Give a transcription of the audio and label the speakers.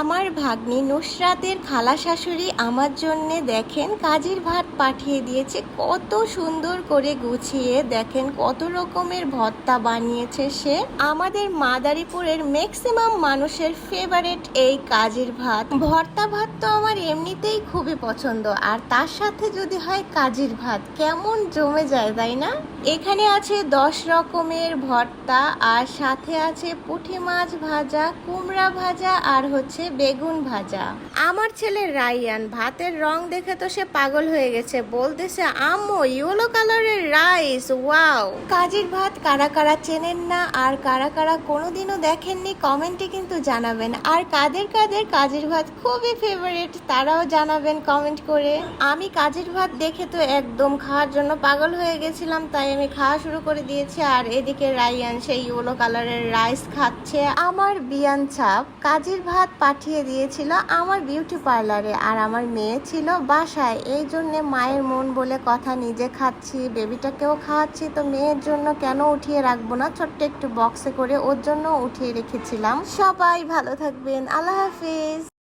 Speaker 1: আমার ভাগ্নি নুসরাতের খালা শাশুড়ি আমার জন্য দেখেন কাজের ভাত পাঠিয়ে দিয়েছে, কত সুন্দর করে গুছিয়ে দেখেন, কত রকমের ভর্তা বানিয়েছে সে। আমাদের মাদারীপুরের ম্যাক্সিমাম মানুষের ফেভারেট এই কাজের ভাত। ভর্তা ভাত তো আমার এমনিতেই খুবই পছন্দ, আর তার সাথে যদি হয় কাজের ভাত, কেমন জমে যায়, তাই না? এখানে আছে দশ রকমের ভর্তা, আর সাথে আছে পুঁটি মাছ ভাজা, কুমড়া ভাজা, আর হচ্ছে বেগুন ভাজা। আমার ছেলে রাইয়ান ভাতের রং দেখে তো সে পাগল হয়ে গেছে। বলতেছে, আম্মু, ইয়েলো কালারের রাইস, ওয়াও। কাজের ভাত কারা কারা চেনেন না, আর কারা কারা কোনোদিনও দেখেননি, কমেন্টে কিন্তু জানাবেন। আর কাদের কাদের কাজের ভাত খুবই ফেভারিট তারাও জানাবেন কমেন্ট করে। আমি কাজের ভাত দেখে তো একদম খাওয়ার জন্য পাগল হয়ে গেছিলাম, তাই আমি খাওয়া শুরু করে দিয়েছি। আর এদিকে রাইয়ান সেই ইয়েলো কালারের রাইস খাচ্ছে। আমার বিয়ান ছাপ কাজের ভাত পাঠিয়ে দিয়েছিল আমার বিউটি পার্লারে আর আমার মেয়ে ছিল বাসায়। এই জন্যে মায়ের মন বলে কথা নিজে খাচ্ছি, বেবিটাকেও খাওয়াচ্ছি, তো মেয়ের জন্য কেন উঠিয়ে রাখব না? ছোট্ট একটু বক্সে করে ওর জন্য উঠিয়ে রেখেছিলাম। সবাই ভালো থাকবেন। আল্লাহ হাফিজ।